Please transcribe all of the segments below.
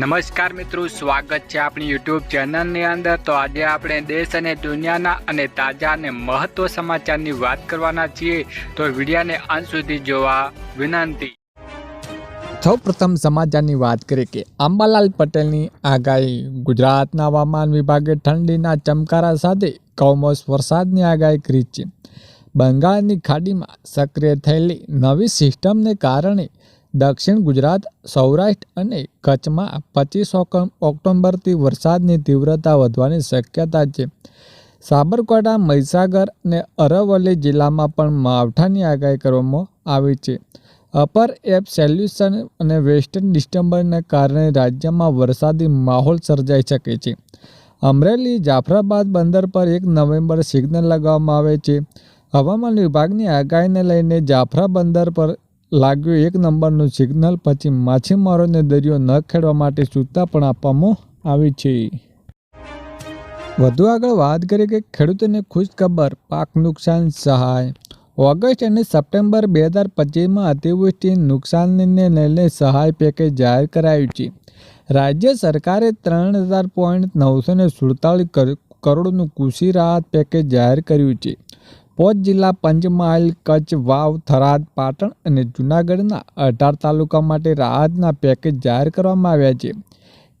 નમસ્કાર મિત્રો, સ્વાગત છે આપણી યુટ્યુબ ચેનલની અંદર. તો આજે આપણે દેશ અને દુનિયાના અને તાજા અને મહત્વ સમાચારની વાત કરવાના છીએ. તો વિડીયાને અંત સુધી જોવા વિનંતી. સૌ પ્રથમ સમાચારની વાત કરીએ કે અંબાલાલ પટેલની આગાહી. ગુજરાતના હવામાન વિભાગે ઠંડીના ચમકારા સાથે કમોસ વરસાદની આગાહી કરી છે. બંગાળની ખાડીમાં સક્રિય થયેલી નવી સિસ્ટમને કારણે દક્ષિણ ગુજરાત, સૌરાષ્ટ્ર અને કચ્છમાં પચીસ ઓક્ટોબરથી વરસાદની તીવ્રતા વધવાની શક્યતા છે. સાબરકાંઠા, મહીસાગર અને અરવલ્લી જિલ્લામાં પણ માવઠાની આગાહી કરવામાં આવી છે. અપર એપ સોલ્યુશન અને વેસ્ટર્ન ડિસ્ટર્બન્સને કારણે રાજ્યમાં વરસાદી માહોલ સર્જાઈ શકે છે. અમરેલી, જાફરાબાદ બંદર પર એક નવેમ્બર સિગ્નલ લગાવવામાં આવે છે. હવામાન વિભાગની આગાહીને લઈને જાફરા બંદર પર લાગ્યું એક નંબરનું સિગ્નલ, પછી માછીમારોને દરિયો ન ખેડવા માટે સૂચના પણ આપવામાં આવી છે. વધુ આગળ વાત કરીએ કે ખેડૂતોને ખુશખબર, પાક નુકસાન સહાય. ઓગસ્ટ અને સપ્ટેમ્બર બે હજાર પચીસમાં અતિવૃષ્ટિ નુકસાનને લઈને સહાય પેકેજ જાહેર કરાયું છે. રાજ્ય સરકારે ત્રણ હજાર પોઈન્ટ નવસો ને સુડતાલીસ કરોડનું કૃષિ રાહત પેકેજ જાહેર કર્યું છે. પોચ જિલ્લા પંચમહાલ, કચ્છ, વાવ, થરાદ, પાટણ અને જૂનાગઢના અઢાર તાલુકા માટે રાહતના પેકેજ જાહેર કરવામાં આવ્યા છે.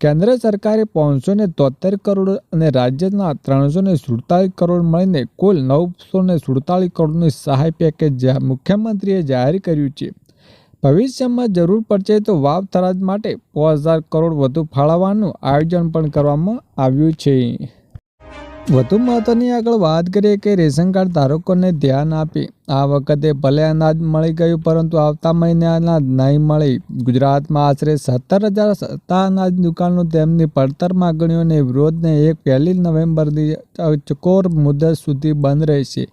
કેન્દ્ર સરકારે પાંચસો ને તોતેર કરોડ અને રાજ્યના ત્રણસો ને સુડતાલીસ કરોડ મળીને કુલ નવસો ને સુડતાલીસ કરોડનું સહાય પેકેજ મુખ્યમંત્રીએ જાહેર કર્યું છે. ભવિષ્યમાં જરૂર પડશે તો વાવ, થરાદ માટે પાંચ હજાર કરોડ વધુ ફાળવવાનું આયોજન પણ કરવામાં આવ્યું છે. વધુ મહત્વની આગળ વાત કરીએ કે રેશન કાર્ડ ધારકોને ધ્યાન આપી. આ વખતે ભલે અનાજ મળી ગયું, પરંતુ આવતા મહિને અનાજ નહીં મળી. ગુજરાતમાં આશરે સત્તર હજાર સત્તા અનાજ દુકાનો તેમની પડતર માગણીઓને વિરોધને એક પહેલી નવેમ્બરની ચકોર મુદત સુધી બંધ રહેશે.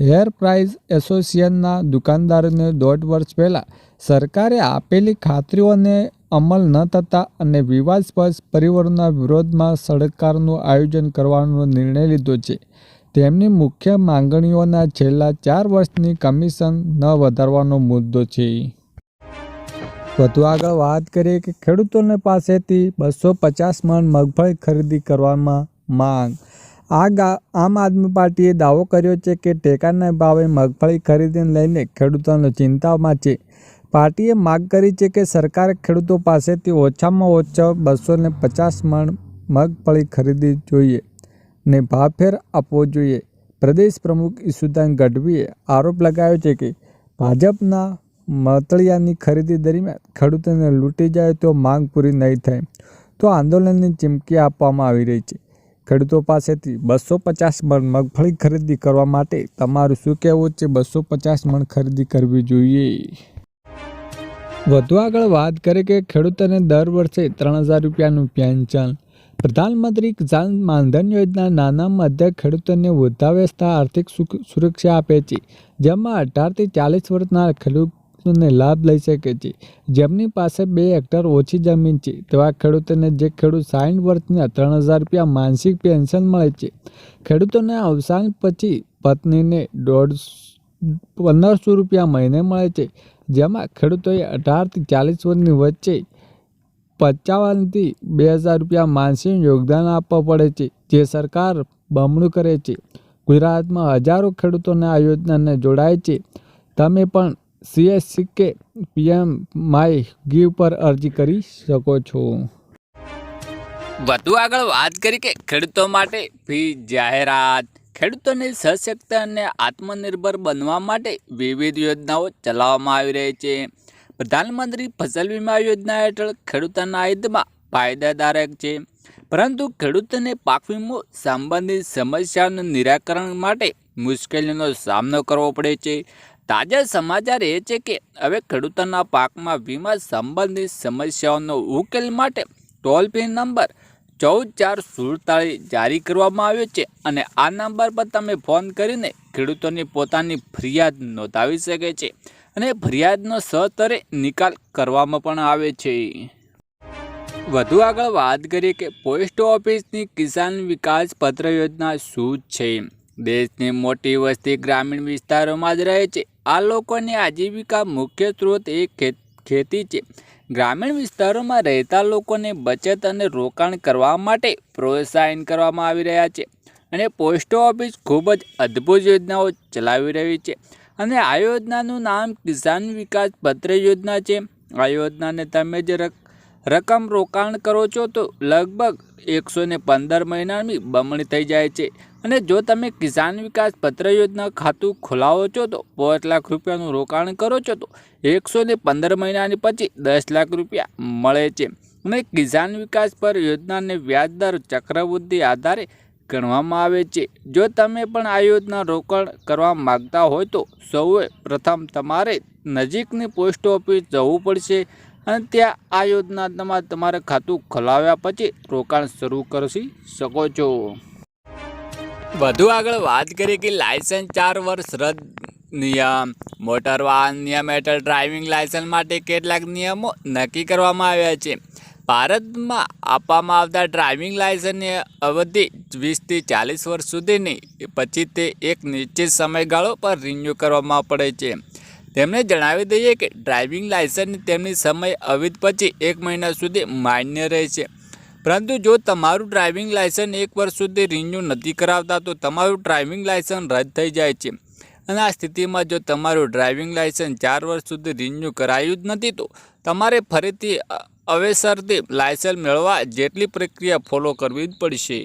હેર પ્રાઇસ એસોસિએશનના દુકાનદારોને દોઢ વર્ષ પહેલાં સરકારે આપેલી ખાતરીઓને અમલ ન થતાં અને વિવાદસ્પદ પરિવારોના વિરોધમાં સડકારનું આયોજન કરવાનો નિર્ણય લીધો છે. તેમની મુખ્ય માંગણીઓના છેલ્લા ચાર વર્ષની કમિશન ન વધારવાનો મુદ્દો છે. વધુ આગળ વાત કરીએ કે ખેડૂતોને પાસેથી બસો પચાસ મણ મગફળી ખરીદી કરવામાં માંગ. આ આમ આદમી પાર્ટીએ દાવો કર્યો છે કે ટેકાના ભાવે મગફળી ખરીદીને લઈને ખેડૂતોને ચિંતામાં છે. પાર્ટીએ માગ કરી છે કે સરકારે ખેડૂતો પાસેથી ઓછામાં ઓછા બસો ને પચાસ મણ મગફળી ખરીદવી જોઈએ ને ભાવફેર આપવો જોઈએ. પ્રદેશ પ્રમુખ ઈસુદાન ગઢવીએ આરોપ લગાવ્યો છે કે ભાજપના મતળિયાની ખરીદી દરમિયાન ખેડૂતોને લૂંટી જાય તો માંગ પૂરી નહીં થાય, તો આંદોલનની ચીમકી આપવામાં આવી રહી છે. ખેડૂતો પાસેથી બસો પચાસ મણ મગફળી ખરીદી કરવા માટે તમારું શું કહેવું છે? બસો પચાસ મણ ખરીદી કરવી જોઈએ. વધુ આગળ વાત કરે કે ખેડૂતોને દર વર્ષે ત્રણ હજાર રૂપિયાનું પેન્શન. પ્રધાનમંત્રી કિસાન માનધન યોજના નાના મધ્ય ખેડૂતોને વૃદ્ધાવસ્થા આર્થિક સુરક્ષા આપે છે. જેમાં અઢારથી ચાલીસ વર્ષના ખેડૂતોને લાભ લઈ શકે છે. જેમની પાસે બે હેક્ટર ઓછી જમીન છે, તેવા ખેડૂતોને જે ખેડૂત સાઠ વર્ષના ત્રણ હજાર રૂપિયા માનસિક પેન્શન મળે છે. ખેડૂતોને અવસાન પછી પત્નીને દોઢ પંદરસો રૂપિયા મહિને મળે છે. જેમાં ખેડૂતોએ અઢારથી ચાલીસ વર્ષની વચ્ચે પચાવનથી બે હજાર રૂપિયા માનસિક યોગદાન આપવા પડે છે, જે સરકાર બમણું કરે છે. ગુજરાતમાં હજારો ખેડૂતોને આ યોજનાને જોડાય છે. તમે પણ સીએસસી કે પીએમ માય ગીવ પર અરજી કરી શકો છો. વધુ આગળ વાત કરી કે ખેડૂતો માટે ફી જાહેરાત. ખેડૂતોને સશક્ત અને આત્મનિર્ભર બનવા માટે વિવિધ યોજનાઓ ચલાવવામાં આવી રહી છે. પ્રધાનમંત્રી ફસલ વીમા યોજના હેઠળ ખેડૂતોના હિતમાં ફાયદાદારક છે. પરંતુ ખેડૂતોને પાક વીમો સંબંધિત સમસ્યાઓનું નિરાકરણ માટે મુશ્કેલીનો સામનો કરવો પડે છે. તાજા સમાચાર એ છે કે હવે ખેડૂતોના પાકમાં વીમા સંબંધિત સમસ્યાઓનો ઉકેલ માટે ટોલ ફ્રી નંબર ચૌદ ચાર સુડતાળીસ જારી કરવામાં આવ્યો છે અને આ નંબર પર તમે ફોન કરીને ખેડૂતોની પોતાની ફરિયાદ નોંધાવી શકે છે અને ફરિયાદનો સતરે નિકાલ કરવામાં પણ આવે છે. વધુ આગળ વાત કરીએ કે પોસ્ટ ઓફિસની કિસાન વિકાસ પત્ર યોજના શું છે? દેશની મોટી વસ્તી ગ્રામીણ વિસ્તારોમાં જ રહે છે. આ લોકોની આજીવિકા મુખ્ય સ્ત્રોત એ ખેતી છે. ગ્રામીણ વિસ્તારોમાં રહેતા લોકોને બચત અને રોકાણ કરવા માટે પ્રોત્સાહન કરવામાં આવી રહ્યા છે અને પોસ્ટ ઓફિસ ખૂબ જ અદ્ભુત યોજનાઓ ચલાવી રહી છે અને આ યોજનાનું નામ કિસાન વિકાસ પત્ર યોજના છે. આ યોજનાને તમે જે રકમ રોકાણ કરો છો તો લગભગ એકસો ને પંદર મહિનાની બમણી થઈ જાય છે. અને જો તમે કિસાન વિકાસ પત્ર યોજના ખાતું ખોલાવો છો તો પાંચ લાખ રૂપિયાનું રોકાણ કરો છો તો એકસો ને પંદર મહિનાની પછી દસ લાખ રૂપિયા મળે છે. અને કિસાન વિકાસ પર યોજનાને વ્યાજદર ચક્રવૃદ્ધિ આધારે ગણવામાં આવે છે. જો તમે પણ આ યોજના રોકાણ કરવા માગતા હોય તો સૌએ પ્રથમ તમારે નજીકની પોસ્ટ ઓફિસ જવું પડશે. અને ત્યાં આ યોજનામાં તમારે ખાતું ખોલાવ્યા પછી રોકાણ શરૂ કરી શકો છો. વધુ આગળ વાત કરીએ કે લાયસન્સ ચાર વર્ષ રદ નિયમ, મોટર વાહન નિયમ હેઠળ ડ્રાઇવિંગ લાયસન્સ માટે કેટલાક નિયમો નક્કી કરવામાં આવ્યા છે. ભારતમાં આપવામાં આવતા ડ્રાઇવિંગ લાયસન્સની અવધિ વીસથી ચાલીસ વર્ષ સુધીની પછી તે એક નિશ્ચિત સમયગાળો પર રિન્યૂ કરવામાં પડે છે. તેમણે જણાવી દઈએ કે ડ્રાઇવિંગ લાયસન્સ તેમની સમય અવિધ પછી એક મહિના સુધી માન્ય રહેશે. પરંતુ જો તમારું ડ્રાઇવિંગ લાયસન્સ એક વર્ષ સુધી રિન્યૂ નથી કરાવતા, તો તમારું ડ્રાઇવિંગ લાયસન્સ રદ થઈ જાય છે. અને આ સ્થિતિમાં જો તમારું ડ્રાઇવિંગ લાયસન્સ ચાર વર્ષ સુધી રિન્યૂ કરાયું જ નથી, તો તમારે ફરીથી અવેસરથી લાયસન્સ મેળવવા જેટલી પ્રક્રિયા ફોલો કરવી જ પડશે.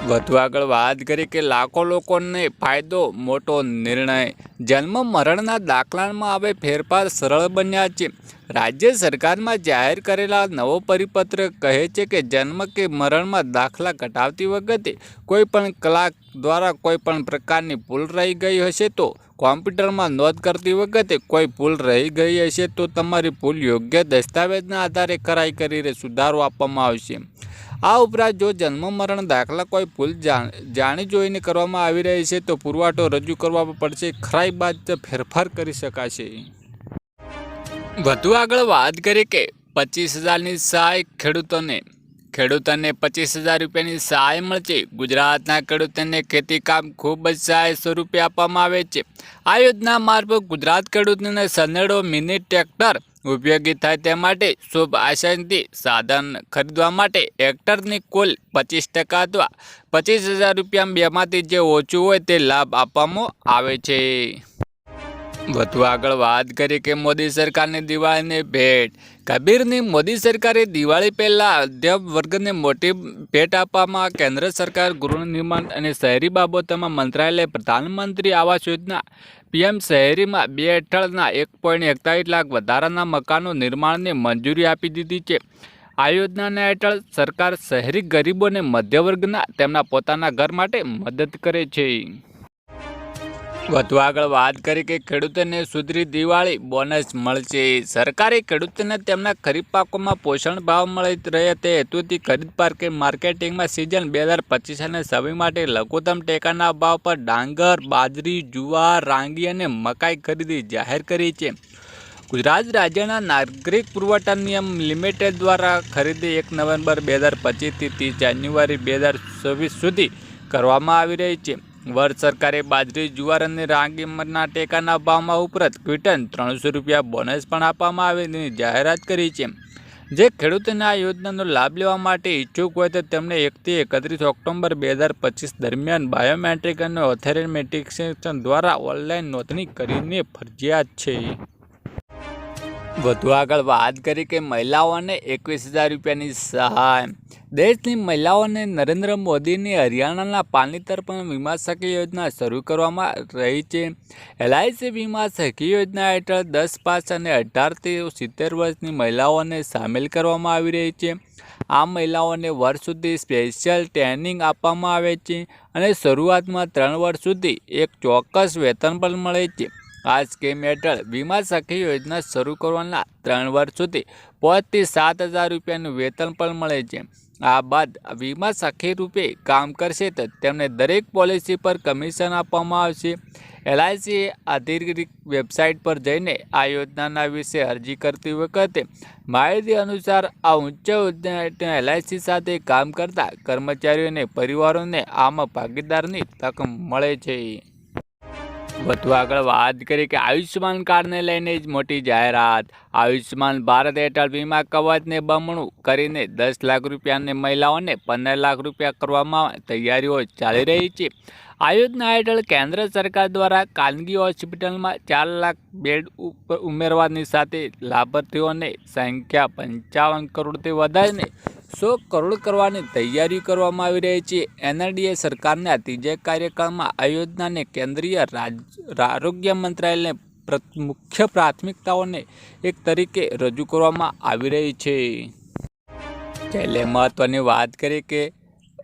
વધુ આગળ વાત કરી કે લાખો લોકોને ફાયદો, મોટો નિર્ણય. જન્મ મરણના દાખલામાં હવે ફેરફાર સરળ બન્યા છે. રાજ્ય સરકારમાં જાહેર કરેલા નવો પરિપત્ર કહે છે કે જન્મ કે મરણમાં દાખલા કટાવતી વખતે કોઈ પણ કલાક દ્વારા કોઈ પણ પ્રકારની ભૂલ રહી ગઈ હશે તો કોમ્પ્યુટરમાં નોંધ કરતી વખતે કોઈ ભૂલ રહી ગઈ હશે તો તમારી ભૂલ યોગ્ય દસ્તાવેજના આધારે કરાઈ કરીને સુધારો આપવામાં આવશે. આ ઉપરાંત જો જન્મ, મરણ, દાખલા કોઈ ભૂલ જાણ જોઈને કરવામાં આવી રહી છે, તો પુરવઠો રજૂ કરવા પડશે. ખરાઈ બાદ ફેરફાર કરી શકાશે. વધુ આગળ વાત કરીએ કે પચીસ હજારની સહાય ખેડૂતોને ખેડૂતોને પચીસ હજાર રૂપિયાની સહાય મળશે ગુજરાતના ખેડૂતોને ખેતી કામ ખૂબ જ સહાય સ્વરૂપે આપવામાં આવે છે. આ યોજના મારફત ગુજરાત ખેડૂતોને સનેડો મિની ટ્રેક્ટર ઉપયોગી થાય તે માટે શુભ આશયથી સાધન ખરીદવા માટે હેક્ટરની કુલ પચીસ ટકા અથવા પચીસ હજાર રૂપિયા બેમાંથી જે ઓછું હોય તે લાભ આપવામાં આવે છે. વધુ આગળ વાત કરીએ કે મોદી સરકારની દિવાળીની ભેટ. કબીરની મોદી સરકારે દિવાળી પહેલાં અધ્યપ વર્ગને મોટી ભેટ આપવામાં કેન્દ્ર સરકાર, ગૃહ નિર્માણ અને શહેરી બાબતોમાં મંત્રાલય, પ્રધાનમંત્રી આવાસ યોજના, પીએમ શહેરીમાં બે હેઠળના એક પોઈન્ટ એકતાલીસ લાખ વધારાના મકાનો નિર્માણને મંજૂરી આપી દીધી છે. આ યોજનાના હેઠળ સરકાર શહેરી ગરીબોને મધ્યવર્ગના તેમના પોતાના ઘર માટે મદદ કરે છે. વધુ આગળ વાત કરી કે ખેડૂતોને સુધરી દિવાળી બોનસ મળશે. સરકારે ખેડૂતોને તેમના ખરીફ પાકોમાં પોષણ ભાવ મળી રહે તે હેતુથી ખરીદ પાર્કે માર્કેટિંગમાં સિઝન બે હજાર પચીસ અને સવી માટે લઘુત્તમ ટેકાના ભાવ પર ડાંગર, બાજરી, જુવાર, રાંગી અને મકાઈ ખરીદી જાહેર કરી છે. ગુજરાત રાજ્યના નાગરિક પુરવઠા નિયમ લિમિટેડ દ્વારા ખરીદી એક નવેમ્બર બે હજાર પચીસથી ત્રીસ જાન્યુઆરી બે હજાર ચોવીસ સુધી કરવામાં આવી રહી છે. વર્ષ સરકારે બાજરી, જુવાર અને રાગીના ટેકાના ભાવમાં ઉપરાંત ક્વિટન ત્રણસો રૂપિયા બોનસ પણ આપવામાં આવે તેની જાહેરાત કરી છે. જે ખેડૂતોને આ યોજનાનો લાભ લેવા માટે ઈચ્છુક હોય તો તેમણે એકથી એકત્રીસ ઓક્ટોબર બે હજાર પચીસ દરમિયાન બાયોમેટ્રિક અને ઓથેન્ટિકેશન દ્વારા ઓનલાઈન નોંધણી કરીને ફરજિયાત છે. વધુ આગળ વાત કરી કે મહિલાઓને એકવીસ હજાર રૂપિયાની સહાય. દેશની મહિલાઓને નરેન્દ્ર મોદીની હરિયાણાના પાણીતર પણ વીમા સખી યોજના શરૂ કરવામાં રહી છે. એલઆઈસી વીમા સખી યોજના હેઠળ દસ, પાંચ અને અઢારથી સિત્તેર વર્ષની મહિલાઓને સામેલ કરવામાં આવી રહી છે. આ મહિલાઓને વર્ષ સુધી સ્પેશિયલ ટ્રેનિંગ આપવામાં આવે છે અને શરૂઆતમાં ત્રણ વર્ષ સુધી એક ચોક્કસ વેતન પણ મળે છે. આ સ્કીમ હેઠળ વીમા સખી યોજના શરૂ કરવાના ત્રણ વર્ષ સુધી પાંચથી સાત હજાર રૂપિયાનું વેતન પણ મળે છે. આ બાદ વીમા સખી રૂપે કામ કરશે તો તેમને દરેક પોલિસી પર કમિશન આપવામાં આવશે. એલઆઈસીએ અધિકૃત વેબસાઇટ પર જઈને આ યોજનાના વિશે અરજી કરતી વખતે માહિતી અનુસાર આ ઉચ્ચ એલઆઈસી સાથે કામ કરતા કર્મચારીઓને પરિવારોને આમાં ભાગીદારની તક મળે છે. વધુ આગળ વાત કરીએ કે આયુષ્યમાન કાર્ડને લઈને જ મોટી જાહેરાત. આયુષ્યમાન ભારત હેઠળ વીમા કવચને બમણું કરીને દસ લાખ રૂપિયાને મહિલાઓને પંદર લાખ રૂપિયા કરવામાં તૈયારીઓ ચાલી રહી છે. આ યોજના હેઠળ કેન્દ્ર સરકાર દ્વારા ખાનગી હોસ્પિટલમાં ચાર લાખ બેડ ઉમેરવાની સાથે લાભાર્થીઓને સંખ્યા પંચાવન કરોડથી વધારીને સો કરોડ કરવાની તૈયારી કરવામાં આવી રહી છે. એનઆરડીએ સરકારના ત્રીજા કાર્યકાળમાં આ યોજનાને કેન્દ્રીય આરોગ્ય મંત્રાલયને મુખ્ય પ્રાથમિકતાઓને એક તરીકે રજૂ કરવામાં આવી રહી છે. છેલ્લે મહત્ત્વની વાત કરીએ કે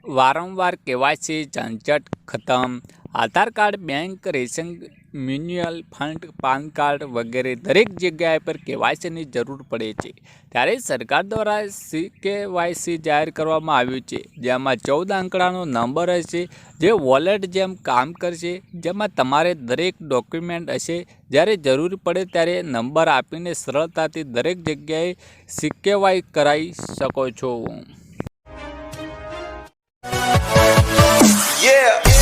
વારંવાર કેવાયસી ઝંઝટ ખતમ. Aadhaar card, bank, ration mutual fund, PAN card વગેરે દરેક જગ્યાએ પર કેવાયસીની જરૂર પડે છે. ત્યારે સરકાર દ્વારા સી કેવાયસી જાહેર કરવામાં આવ્યું છે. જેમાં ચૌદ આંકડાનો નંબર હશે, જે વોલેટ જેમ કામ કરશે, જેમાં તમારે દરેક ડોક્યુમેન્ટ હશે. જ્યારે જરૂર પડે ત્યારે નંબર આપીને સરળતાથી દરેક જગ્યાએ સિક્કેવાય કરાવી શકો છો. Yeah.